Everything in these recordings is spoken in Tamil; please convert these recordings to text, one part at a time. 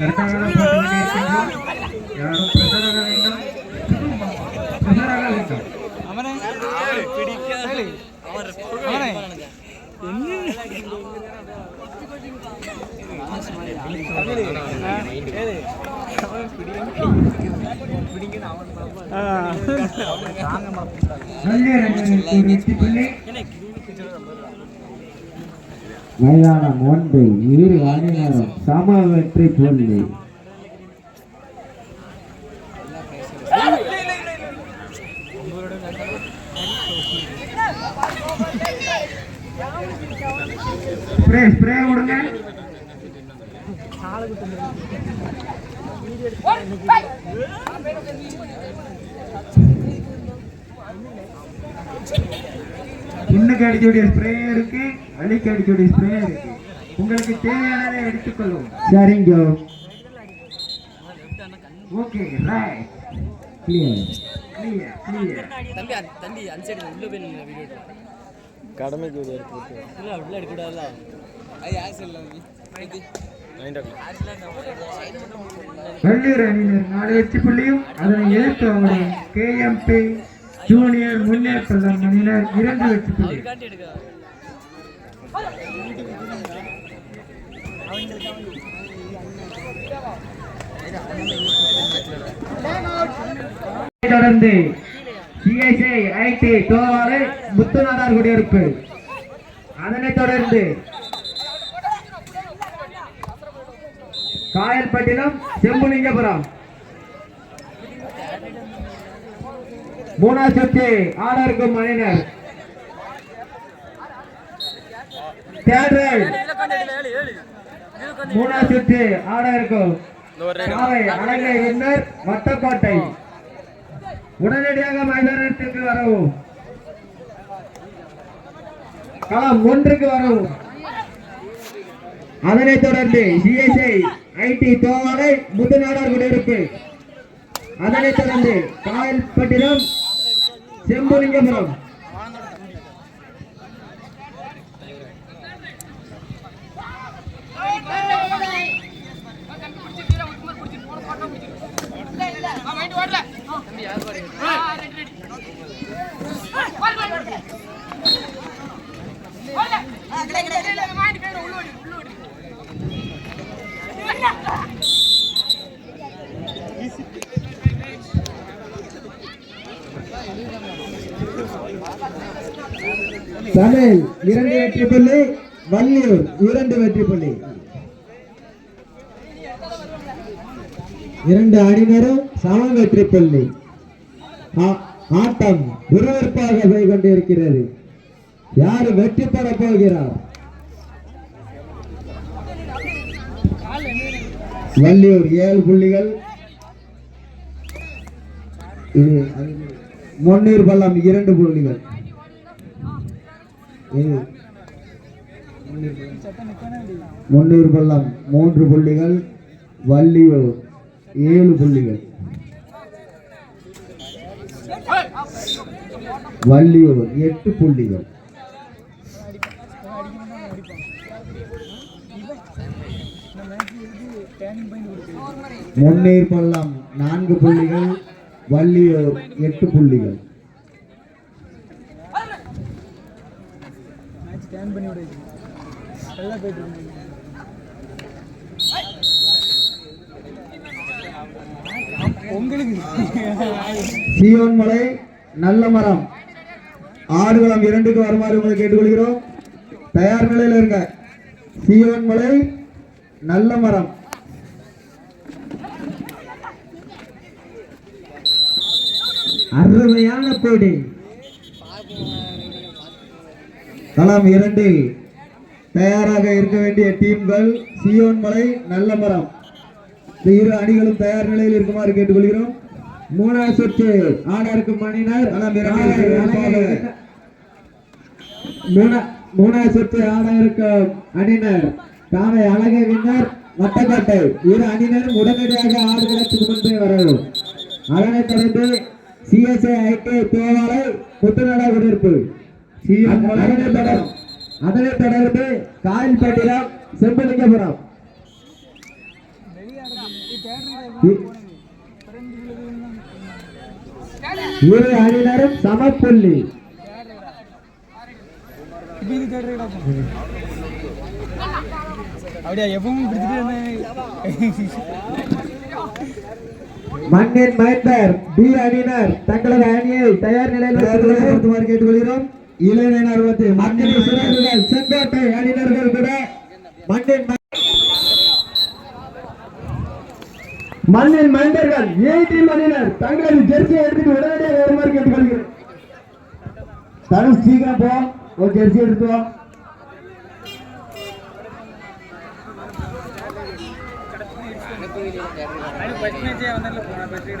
கரெக்டாக போட்டு கொண்டிருக்கின்றோம் யாரும் மைதானம் ஒன்று இரு அணியினரும் சம வெற்றி புள்ளி ஸ்ப்ரே ஸ்ப்ரே Thank you. இன்னைக்கு அடிக்கக்கூடிய ஸ்ப்ரே இருக்கு அன்னைக்கு அடிக்கக்கூடிய ஸ்ப்ரே இருக்கு. உங்களுக்கு தேவையானதை எடுத்துக்கொள்ளும் சரிங்க okay right clear clear clear தம்பி தம்பி அந்த சைடு உள்ள போய் நீங்க வீடியோ எடுக்கலாம் கடமைக்கு ஒரு இல்ல உள்ள எடுக்க கூடாதுல ஐ ஆஸ் இல்ல இது. வெள்ளூர் அணியினர் நாலு வெற்றி புள்ளியும் அதனை எதிர்த்து அவங்களும் கேஎம்பி ஜூனியர் முன்னேற்றம் அணியினர் இரண்டு வெற்றி புள்ளி. தொடர்ந்து சிஎஸ்ஐ ஐடி தோவாலை முத்துநாதார் குடியிருப்பு. அதனைத் தொடர்ந்து காயல்பட்டினம் செம்புலிங்கபுரம். மூணாவது சுற்று ஆடருக்கும் அணியினர் தேர்ட் ரைட் மூணாவது சுற்று ஆடருக்கும் காவை அலங்கை வின்னர் வட்டக்கோட்டை. உடனடியாக மைதானத்திற்கு வரவும். களம் ஒன்றுக்கு வரவும். அதனைத் தொடர்ந்து சிஎஸ்ஐ ஐடி தோவாலை முதுநாடார் குடியிருப்பு. அதனைத் தொடர்ந்து காயல்பட்டினம் செம்புலிங்கபுரம் தமிழ் இரண்டு வெற்றி புள்ளி வள்ளியூர் இரண்டு வெற்றி புள்ளி. இரண்டு அணியினரும் சம வெற்றி புள்ளி. ஆட்டம் விறுவிறுப்பாக போய் கொண்டிருக்கிறது. யார் வெற்றி பெற போகிறார்? வள்ளியூர் ஏழு புள்ளிகள். இது முன்னீர் பள்ளம் இரண்டு புள்ளிகள். இது முன்னீர் பள்ளம் மூன்று புள்ளிகள் வள்ளியூர் ஏழு புள்ளிகள். வள்ளியூர் எட்டு புள்ளிகள். முன்னீர் பள்ளம் நான்கு புள்ளிகள் வள்ளியூர் எட்டு புள்ளிகள். ஸ்கேன் பண்ணி விடு. நல்லா போயிட்டு இருக்கு. உங்களுக்கு. சீவன் மலை நல்ல மரம். ஆடுகளம் இரண்டுக்கு வருமாறு உங்களை கேட்டுக்கொள்கிறோம். தயார் நிலையில் இருங்க. சீவன் மலை நல்ல மரம். அருமையான போட்டி. களம் இரண்டில் தயாராக இருக்க வேண்டிய டீம்கள் சியோன் மலை நல்ல மரம் இந்த இரு அணிகளும் தயார் நிலையில் இருக்குமாறு கேட்டுக்கொள்கிறோம். மூணாவது சுற்று ஆடருக்கு மணினர் களம் மூணாவது சுற்று ஆடருக்கு அணியினர் காவை அழகை வின்னர் வட்டக்கோட்டை. இரு அணியினரும் உடனடியாக ஆடுகளத்துக்கு முன்பே வரவும். அதனைத் தொடர்ந்து சிஎஸ்ஐ ஐடி தேவாலை புத்துநட குடியிருப்பு அதனைத் தொடர்ந்து காயில்பட்டினம் செம்பலிங்கபுரம். இரு அணியினரும் சமப்புள்ளி. மண்ணின் மைந்தர் பி அணியினர் தங்களது அணியை தயார் நிலையில் கேட்டுக்கொள்கிறோம் இளைஞர் வந்து மண்ணின் சிறகுகள் செங்கோட்டை அணியினர்கள் கூட மண்ணின் மண்ணின் மைந்தர்கள் ஏடி டீம் தங்களது ஜெர்சியை எடுத்துட்டு உடனடியாக வருமாறு கேட்டுக்கொள்கிறேன் தனுஷ் சீக்கிரம் போ ஒரு ஜெர்சி எடுத்து பிரச்சனை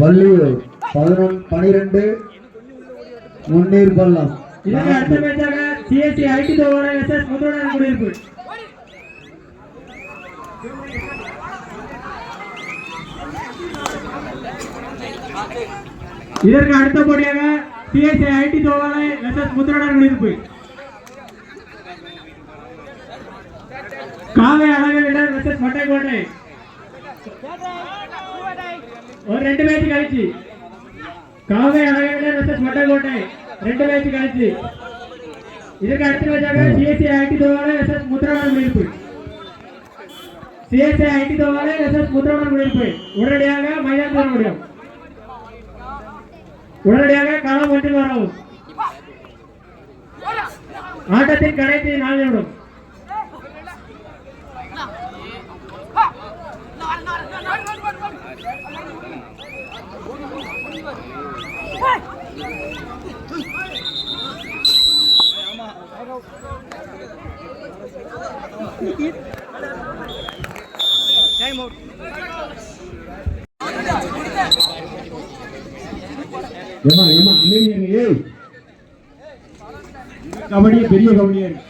வள்ளியூர் பதினொன்று பனிரெண்டு. முன்னீர் பள்ளம். இதற்கு அடுத்த மேட்சாக சிஎஸ்சி ஐடி தோவான எஸ்எஸ் முதல்வர் குடியிருப்பு. இதற்கு அடுத்த போட்டியாக சிஎஸ்சி ஐடி தோவான எஸ்எஸ் முத்திரடர் குடியிருப்பு. காவை அழகவிடர் எஸ்எஸ் மட்டைக்கோட்டை. ஒரு ரெண்டு மேட்ச் கழிச்சு காவே அழகர் மட்டக்கோட்டை ரெண்டு மேட்ச் கழிச்சு இதற்கு அடுத்த மேட்சாக சிஎஸ்சி ஐடி தோவான எஸ்எஸ் முத்திரடர் குடியிருப்பு சிஎஸ்சி ஐடி தோவான எஸ்எஸ் முத்திரடர் குடியிருப்பு உடனடியாக மைதானம் வர முடியும் உடனடியாக களம் ஒன்றில் வரவும் ஆட்டத்தின் கடைசி நாலு நிமிடம் ஏமா ஏமா அமைதியா இருங்க, ஏய் கபடியே பெரிய கபடியா இருக்கு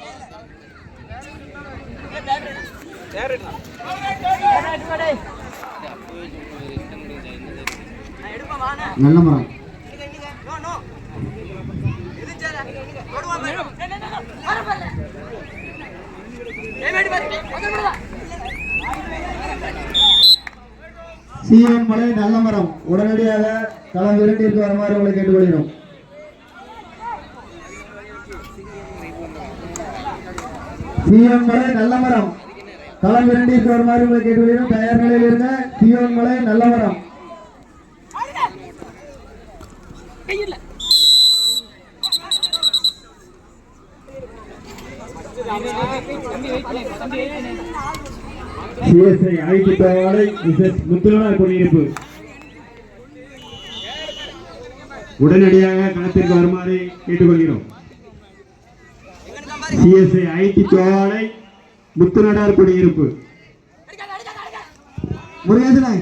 நல்ல மரம் சீவன் மலை நல்ல மரம் உடனடியாக களம் இரண்டிற்கு வருமாறு உங்களை கேட்டுக்கொள்கிறோம். சீவன் மலை நல்ல மரம் களம் இரண்டிற்கு வருமாறு உங்களை கேட்டுக்கொள்கிறோம். தயார் நிலையில் இருந்த சீவன் மலை நல்ல மரம் சிஎஸ்ஐ ஐடி தகவலை மிஸ்எஸ் குடியிருப்பு உடனடியாக களத்திற்கு வருமாறு கேட்டுக்கொள்கிறோம். சிஎஸ்ஐ ஐடி தோவாலை முத்துநடார் குடியிருப்பு முருகேசனே.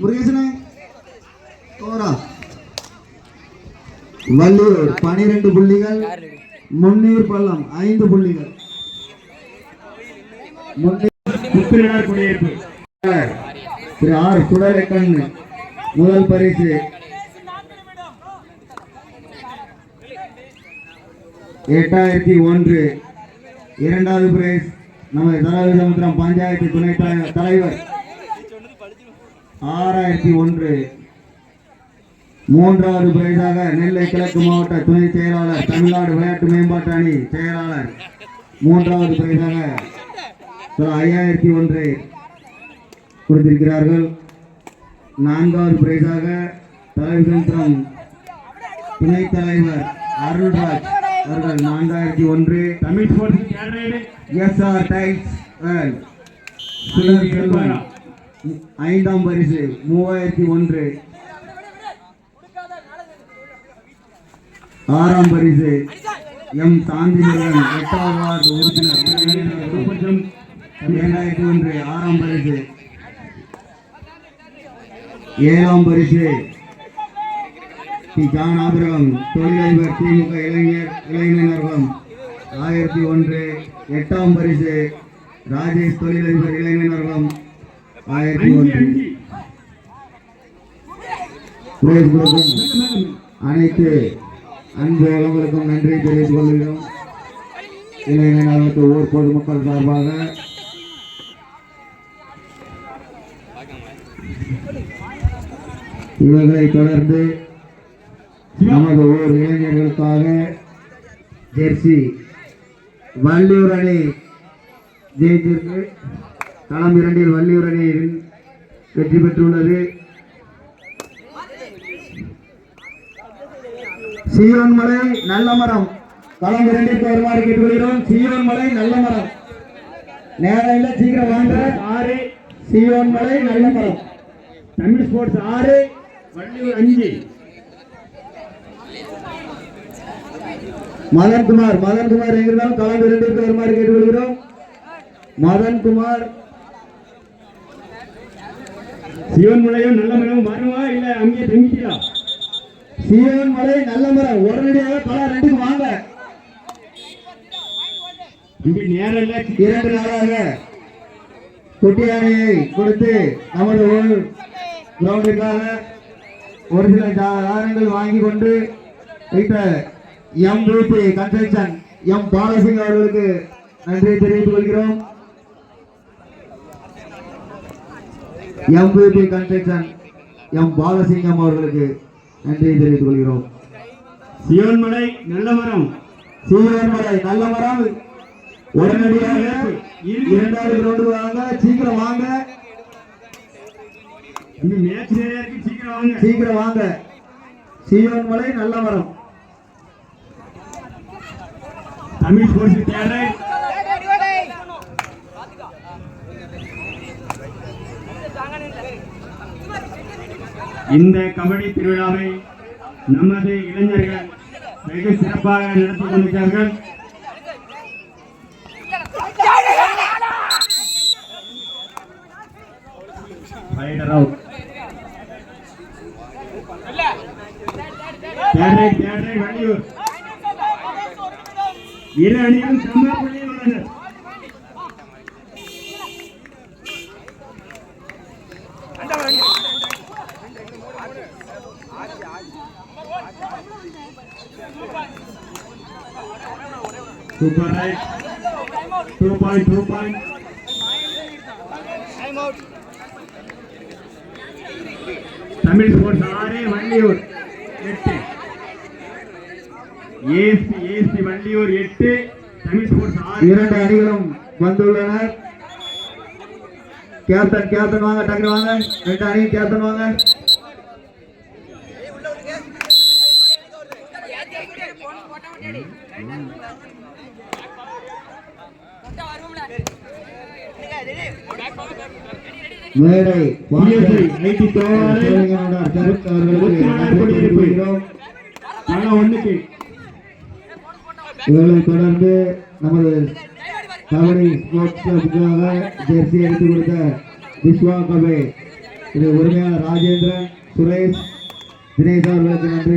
முருகேசனே. கோரா வள்ளியூர் பனிரெண்டு புள்ளிகள். முன்னீர் பள்ளம் ஐந்து புள்ளிகள். முன்னீர் முத்திரடர் குடியிருப்பு திரு ஆர் சுடலைக்கண் முதல் பரிசு. எட்டாயிரத்தி ஒன்று. இரண்டாவது பிரைஸ் நமது தலவிசமுத்திரம் பஞ்சாயத்து துணை தலைவர் தலைவர். ஆறாயிரத்தி ஒன்று. மூன்றாவது பிரைஸாக நெல்லை கிழக்கு மாவட்ட துணை செயலாளர் தமிழ்நாடு விளையாட்டு மேம்பாட்டு அணி செயலாளர். மூன்றாவது பிரைஸாக ஐயாயிரத்தி ஒன்று கொடுத்திருக்கிறார்கள். நான்காவது பிரைஸாக தலைவிசந்திரம் துணைத் தலைவர் அருள்ராஜ் அவர்கள் நான்காயிரத்தி ஒன்று. Tamil sports R SR tiles Selvan ஐந்தாம் பரிசு மூவாயிரத்தி ஒன்று. ஆறாம் பரிசு எம் சாந்தி முருகன் எட்டாவது வார்டு உறுப்பினர். இரண்டாயிரத்தி ஒன்று ஆறாம் பரிசு. ஏழாம் பரிசு. ஜான் ஆபிரகம் தொழிலதிபர் திமுக இளைஞர் இளைஞர்களும் ஆயிரத்தி ஒன்று எட்டாம் பரிசு. ராஜேஷ் தொழிலதிபர் இளைஞர்களும் ஆயிரத்தி ஒன்று. அனைத்து அன்பு உலகளுக்கும் நன்றி தெரிவித்துக் கொள்கிறோம். இளைஞர்களுக்கு ஊர் பொதுமக்கள் சார்பாக இவர்களை தொடர்ந்து நமது ஊர் இளைஞர்களுக்காக ஜெர்சி வள்ளியூர் அணி ஜெயித்திருக்கு. களம் இரண்டில் வள்ளியூர் அணி வெற்றி பெற்றுள்ளது. சீரன்மலை நல்ல மரம். களம் இரண்டிற்கு வருமாறு கேட்டுக்கொள்கிறோம். சீரன்மலை நல்ல மரம். நேரம் இல்லை சீக்கிரம் வாங்க. ஆறு சீரன்மலை நல்ல மரம். தமிழ் ஸ்போர்ட்ஸ் ஆறு அஞ்சு. மதன்குமார் மதன்குமார் எங்கிருந்தாலும் களம் இரண்டிற்கு வருமாறு கேட்டுக்கொள்கிறோம். மதன்குமார். சிவன் மலையும் நல்ல மரம் வருவா இல்ல அங்கேயே தங்கிட்டியா சிவன் மலை நல்ல மரம். உடனடியாக களம் ரெண்டுக்கு வாங்க. இங்க நேரம் இல்ல. இரண்டு நாளாக குட்டியானையை கொடுத்து நமது ஊர் ஒரு சில தா- தாரங்கள் வாங்கி கொண்டு வைத்த M Ruby construction M Balasing அவர்களுக்கு நன்றி தெரிவித்துக் கொள்கிறோம். M Ruby construction M Balasingam அவர்களுக்கு நன்றி தெரிவித்துக் கொள்கிறோம். சிவன் மலை நல்ல மரம் சீரன் மலை நல்ல மரம் உடனடியாக இரண்டாவது கிரவுண்டுக்கு வாங்க சீக்கிரம் வாங்க. இந்த மேட்ச் நிறைய இருக்கு சீக்கிரம் வாங்க. சீக்கிரம் வாங்க. சீவன் மலை நல்ல மரம் தமிழ் ஸ்போர்ட்ஸ் தேவை. இந்த கபடி திருவிழாவை நமது இளைஞர்கள் வெகு சிறப்பாக நடத்தி கொண்டிருக்கிறார்கள். Rider out. தேர்ரை தேர்ரை வள்ளியூர் இரு அணியும் சம புள்ளியில் உள்ளனர் super right two point two point Tamil sports ஆறு வள்ளியூர் எட்டு ஏசி ஏசி வள்ளியூர் எட்டு தமிழ் ஸ்போர்ட்ஸ் ஆறு இரண்டு அணிகளும் வந்துள்ளனர் கேப்டன் கேப்டன் வாங்க டக்கு வாங்க ரெண்டு அணியும் கேப்டன் வாங்க மேடை இவர்களை தொடர்ந்து நமது கபடி ஸ்போர்ட்ஸ் கிளப்புக்காக ஜெர்சி எடுத்து கொடுத்த விஸ்வா கபே இது உரிமையாளர் ராஜேந்திரன் சுரேஷ் தினேஷ் அவர்களுக்கு நன்றி.